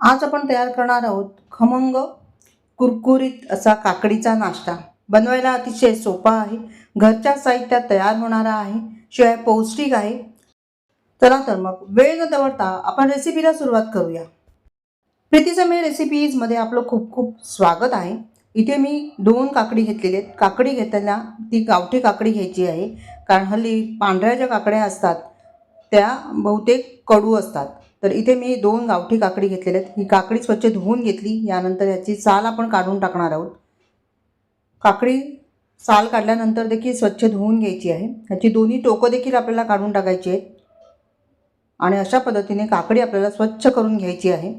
आज आपण तयार करणार आहोत खमंग कुरकुरीत असा काकडीचा नाश्ता. बनवायला अतिशय सोपा आहे. घरच्या साहित्यात तयार होणारा आहे. शिवाय पौष्टिक आहे. चला तर मग वेळ न दवडता आपण रेसिपीला सुरुवात करूया. प्रीतीसमय रेसिपीजमध्ये आपलं खूप खूप स्वागत आहे. इथे मी दोन काकडी घेतलेली आहेत. काकडी घेताना ती गावठी काकडी घ्यायची आहे. कारण हल्ली पांढऱ्या ज्या काकड्या असतात त्या बहुतेक कडू असतात. तर इथे मी दोन गावठी काकडी घेतलेल्या आहेत. ही काकडी स्वच्छ धुवून घेतली. यानंतर याची साल आपण काढून टाकणार आहोत. काकडी साल काढल्यानंतर देखील स्वच्छ धुवून घ्यायची आहे. ह्याची दोन्ही टोकं देखील आपल्याला काढून टाकायची आहेत. आणि अशा पद्धतीने काकडी आपल्याला स्वच्छ करून घ्यायची आहे.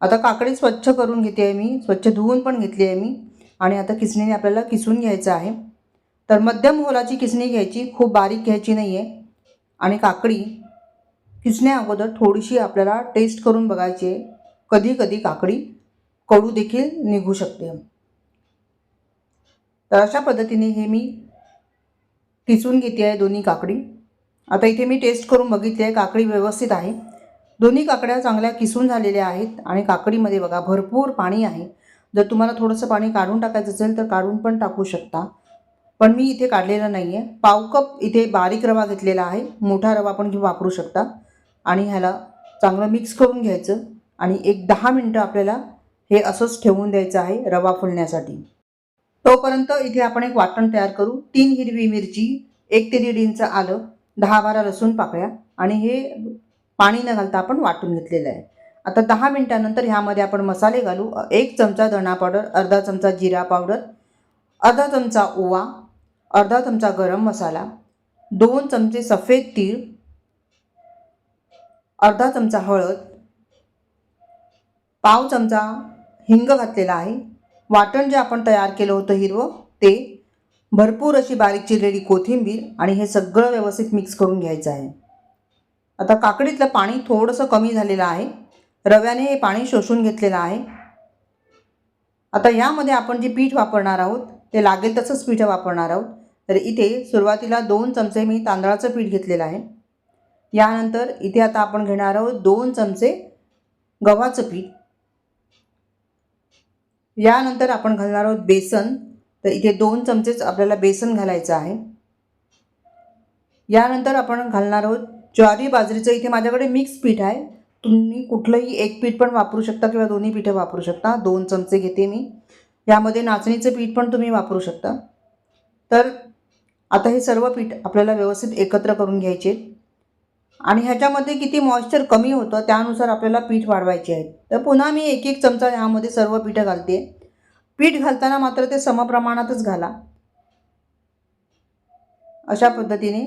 आता काकडी स्वच्छ करून घेते आहे मी. स्वच्छ धुवून पण घेतली आहे मी. आणि आता किसणीने आपल्याला किसून घ्यायचं आहे. तर मध्यम होलाची किसणी घ्यायची. खूप बारीक घ्यायची नाही आहे आणि काकडी किसण्या अगोदर थोडीशी आपल्याला टेस्ट करून बघायची आहे. कधी कधी काकडी कडू देखील निघू शकते. तर अशा पद्धतीने हे मी किसून घेते आहे दोन्ही काकडी. आता इथे मी टेस्ट करून बघितली आहे काकडी व्यवस्थित आहे. दोन्ही काकड्या चांगल्या किसून झालेल्या आहेत आणि काकडीमध्ये बघा भरपूर पाणी आहे. जर तुम्हाला थोडंसं पाणी काढून टाकायचं असेल तर काढून पण टाकू शकता. पण मी इथे काढलेलं नाही आहे पाव कप इथे बारीक रवा घेतलेला आहे. मोठा रवा पण घेऊन वापरू शकता. आणि ह्याला चांगलं मिक्स करून घ्यायचं आणि एक दहा मिनटं आपल्याला हे असंच ठेवून द्यायचं आहे रवा फुलण्यासाठी. तोपर्यंत इथे आपण एक वाटण तयार करू. तीन हिरवी मिरची एक ते दीड इंच आलं दहा बारा लसूण पाकळ्या आणि हे पाणी न घालता आपण वाटून घेतलेलं आहे. आता दहा मिनटानंतर ह्यामध्ये आपण मसाले घालू. एक चमचा धणा पावडर अर्धा चमचा जिरा पावडर अर्धा चमचा ओवा अर्धा चमचा गरम मसाला दोन चमचे सफेद तीळ अर्धा चमचा हळद पाव चमचा हिंग घातलेला आहे. वाटण जे आपण तयार केलं होतं हिरवं ते भरपूर अशी बारीक चिरलेली कोथिंबीर आणि हे सगळं व्यवस्थित मिक्स करून घ्यायचं आहे. आता काकडीतलं पाणी थोडंसं कमी झालेलं आहे. रव्याने हे पाणी शोषून घेतलेलं आहे. आता यामध्ये आपण जे पीठ वापरणार आहोत ते लागेल तसंच पीठ वापरणार आहोत. तर इथे सुरुवातीला दोन चमचे मी तांदळाचं पीठ घेतलेलं आहे. यानंतर इथे आता आपण घेणार आहोत दोन चमचे गव्हाचं पीठ. यानंतर आपण घालणार आहोत बेसन. तर इथे दोन चमचेच आपल्याला बेसन घालायचं आहे. यानंतर आपण घालणार आहोत ज्वारी बाजरीचं. इथे माझ्याकडे मिक्स पीठ आहे. तुम्ही कुठलंही एक पीठ पण वापरू शकता किंवा दोन्ही पीठं वापरू शकता. दोन चमचे घेते मी. यामध्ये नाचणीचं पीठ पण तुम्ही वापरू शकता. तर आता हे सर्व पीठ आपल्याला व्यवस्थित एकत्र करून घ्यायचे आणि ह्याच्यामध्ये किती मॉइश्चर कमी होतं त्यानुसार आपल्याला पीठ वाढवायचे आहेत. तर पुन्हा मी एक एक चमचा ह्यामध्ये सर्व पीठं घालते. पीठ घालताना मात्र ते समप्रमाणातच घाला. अशा पद्धतीने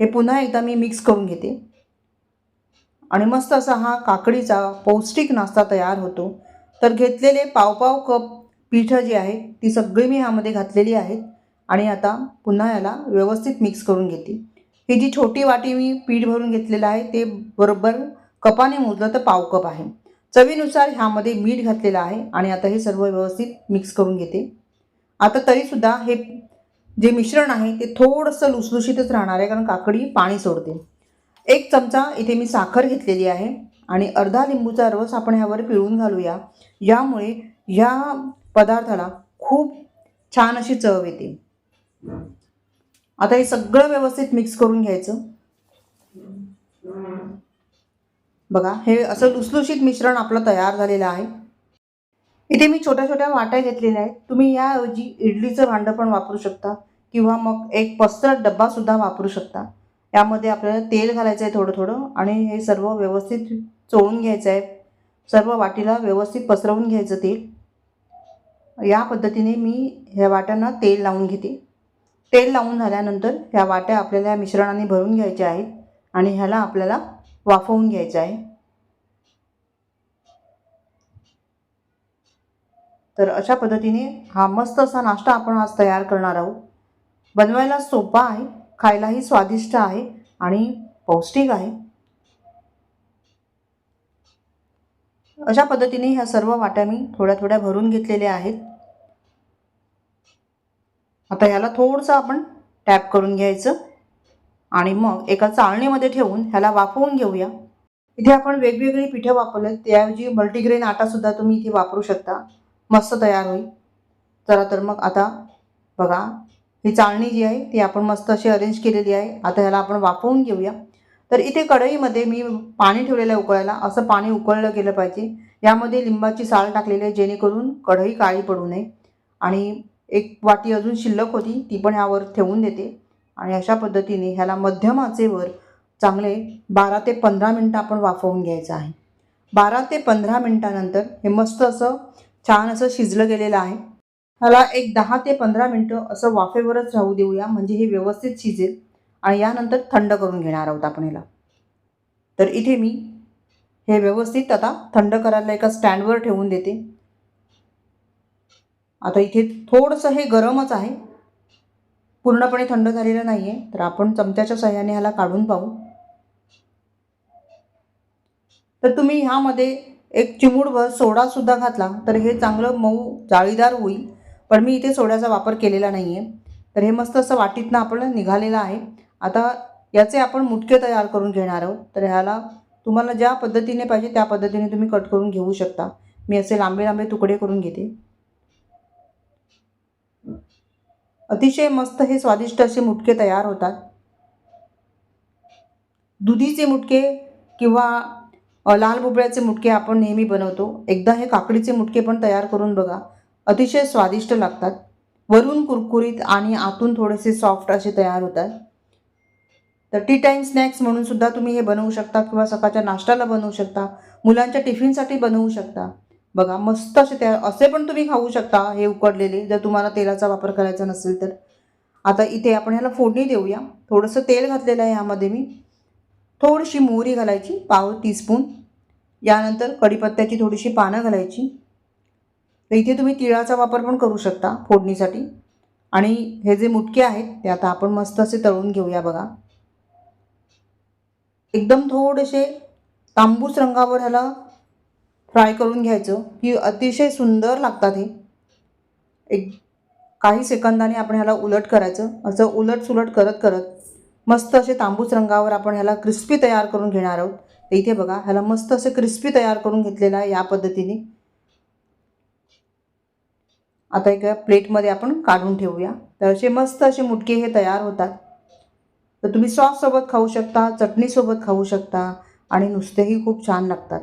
हे पुन्हा एकदा मी मिक्स करून घेते. आणि मस्त असा हा काकडीचा पौष्टिक नाश्ता तयार होतो. तर घेतलेले पावपाव कप पीठं जी आहेत ती सगळी मी ह्यामध्ये घातलेली आहेत. आणि आता पुन्हा याला व्यवस्थित मिक्स करून घेते. ही जी छोटी वाटी मी पीठ भरून घेतलेलं आहे ते बरोबर कपाने मोजलं तर पाव कप आहे. चवीनुसार ह्यामध्ये मीठ घातलेलं आहे आणि आता हे सर्व व्यवस्थित मिक्स करून घेते. आता तरीसुद्धा हे जे मिश्रण आहे ते थोडंसं लुसलुशीतच राहणार आहे कारण काकडी पाणी सोडते. एक चमचा इथे मी साखर घेतलेली आहे आणि अर्धा लिंबूचा रस आपण ह्यावर पिळून घालूया. यामुळे ह्या पदार्थाला खूप छान अशी चव येते. आता हे सगळं व्यवस्थित मिक्स करून घ्यायचं. बघा हे असं लुसलुशीत मिश्रण आपलं तयार झालेलं आहे. इथे मी छोट्या छोट्या वाट्या घेतलेल्या आहेत. तुम्ही याऐवजी इडलीचं भांडं पण वापरू शकता किंवा मग एक पस्तर डब्बासुद्धा वापरू शकता. यामध्ये आपल्याला तेल घालायचं आहे थोडं थोडं आणि हे सर्व व्यवस्थित चोळून घ्यायचं आहे सर्व वाटीला व्यवस्थित पसरवून घ्यायचं तेल. या पद्धतीने मी ह्या वाट्यांना तेल लावून घेते. तेल लावून झाल्यानंतर ह्या वाट्या आपल्याला या मिश्रणाने भरून घ्यायच्या आहेत आणि ह्याला आपल्याला वाफवून घ्यायचं आहे. तर अशा पद्धतीने हा मस्त असा नाश्ता आपण आज तयार करणार आहोत. बनवायला सोपा आहे खायलाही स्वादिष्ट आहे आणि पौष्टिक आहे. अशा पद्धतीने ह्या सर्व वाट्या मी थोड्या थोड्या भरून घेतलेल्या आहेत. आता ह्याला थोडंसं आपण टॅप करून घ्यायचं. आणि मग एका चाळणीमध्ये ठेवून ह्याला वाफवून घेऊया. इथे आपण वेगवेगळी पिठं वापरले. त्याऐवजी मल्टीग्रेन आटासुद्धा तुम्ही इथे वापरू शकता. मस्त तयार होईल. चला तर मग आता बघा ही चाळणी जी आहे ती आपण मस्त अशी अरेंज केलेली आहे. आता ह्याला आपण वाफवून घेऊया. तर इथे कढईमध्ये मी पाणी ठेवलेलं आहे उकळायला. असं पाणी उकळलं गेलं पाहिजे. यामध्ये लिंबाची साल टाकलेली आहे जेणेकरून कढई काळी पडू नये. आणि एक वाटी अजून शिल्लक होती ती पण ह्यावर ठेवून देते. आणि अशा पद्धतीने ह्याला मध्यम आचेवर चांगले बारा ते पंधरा मिनटं आपण वाफवून घ्यायचं आहे. बारा ते पंधरा मिनटानंतर हे मस्त असं छान असं शिजलं गेलेलं आहे. ह्याला एक दहा ते पंधरा मिनटं असं वाफेवरच राहू देऊया म्हणजे हे व्यवस्थित शिजेल. आणि यानंतर थंड करून घेणार आहोत आपण ह्याला. तर इथे मी हे व्यवस्थित आता थंड करायला एका स्टँडवर ठेवून देते. आता इथे थोडंसं हे गरमच आहे. पूर्णपणे थंड झालेलं नाही आहे तर आपण चमच्याच्या सहाय्याने ह्याला काढून पाहू. तर तुम्ही ह्यामध्ये एक चिमूडभर सोडासुद्धा घातला. तर हे चांगलं मऊ जाळीदार होईल. पण मी इथे सोड्याचा वापर केलेला नाही आहे तर हे मस्त असं वाटीतनं आपण निघालेलं आहे. आता याचे आपण मुटके तयार करून घेणार आहोत. तर ह्याला तुम्हाला ज्या पद्धतीने पाहिजे त्या पद्धतीने तुम्ही कट करून घेऊ शकता. मी असे लांबे लांबे तुकडे करून घेते. अतिशय मस्त हे स्वादिष्ट असे मुटके तयार होतात. दुधीचे मुटके किंवा लाल भोपळ्याचे मुटके आपण नेहमी बनवतो. एकदा हे काकडीचे मुटके पण तयार करून बघा. अतिशय स्वादिष्ट लागतात. वरून कुरकुरीत आणि आतून थोडेसे सॉफ्ट असे तयार होतात. तर टी टाईम स्नॅक्स म्हणून सुद्धा तुम्ही हे बनवू शकता किंवा सकाळच्या नाश्त्याला बनवू शकता. मुलांच्या टिफिनसाठी बनवू शकता. बघा मस्त असे त्या असे पण तुम्ही खाऊ शकता हे उकडलेले जर तुम्हाला तेलाचा वापर करायचा नसेल तर. आता इथे आपण ह्याला फोडणी देऊया. थोडंसं तेल घातलेलं आहे ह्यामध्ये मी. थोडीशी मोहरी घालायची पाव टीस्पून यानंतर कढीपत्त्याची थोडीशी पानं घालायची. तर इथे तुम्ही तिळाचा वापर पण करू शकता फोडणीसाठी. आणि हे जे मुटके आहेत ते आता आपण मस्त असे तळून घेऊया बघा. एकदम थोडेसे तांबूस रंगावर ह्याला फ्राय करून घ्यायचं. की अतिशय सुंदर लागतात हे. एक काही सेकंदाने आपण ह्याला उलट करायचं. असं उलट सुलट करत करत मस्त असे तांबूस रंगावर आपण ह्याला क्रिस्पी तयार करून घेणार आहोत. तर इथे बघा ह्याला मस्त असे क्रिस्पी तयार करून घेतलेलं आहे या पद्धतीने. आता एका प्लेटमध्ये आपण काढून ठेवूया. तर असे मस्त असे मुटके हे तयार होतात. तर तुम्ही सॉससोबत खाऊ शकता चटणीसोबत खाऊ शकता आणि नुसतेही खूप छान लागतात.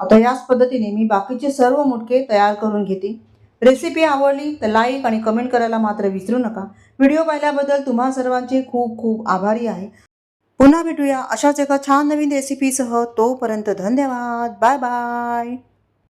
आता याच पद्धतीने मी बाकीचे सर्व मुटके तयार करून घेते. रेसिपी आवडली तर लाईक आणि कमेंट करायला मात्र विसरू नका. व्हिडिओ पाहिल्याबद्दल तुम्हा सर्वांचे खूप खूप आभारी आहे. पुन्हा भेटूया अशाच एका छान नवीन रेसिपीसह तोपर्यंत धन्यवाद. Bye bye